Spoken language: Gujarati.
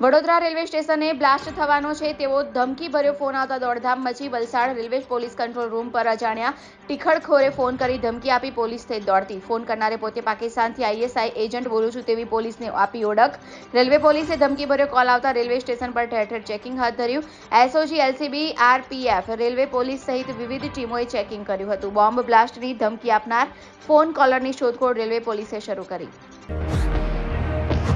વડોદરા રેલવે સ્ટેશને બ્લાસ્ટ થવાનો છે તેવો ધમકીભર્યો ફોન આવતા દોડધામ મચી Valsad railway police control room પર અજાણ્યા ટીખળખોરે ફોન કરી ધમકી આપી પોલીસ થઈ દોડતી. ફોન કરનારે પોતે પાકિસ્તાનથી આઈએસઆઈ એજન્ટ બોલું છું તેવી પોલીસને આપી ઓળખ. રેલવે પોલીસે ધમકીભર્યો કોલ આવતા રેલવે સ્ટેશન પર ઠેર ઠેર ચેકિંગ હાથ ધર્યું. SOG, LCB, RPF railway police સહિત વિવિધ ટીમોએ ચેકિંગ કર્યું હતું. બોમ્બ બ્લાસ્ટની ધમકી આપનાર ફોન કોલરની શોધખોળ રેલવે પોલીસે શરૂ કરી.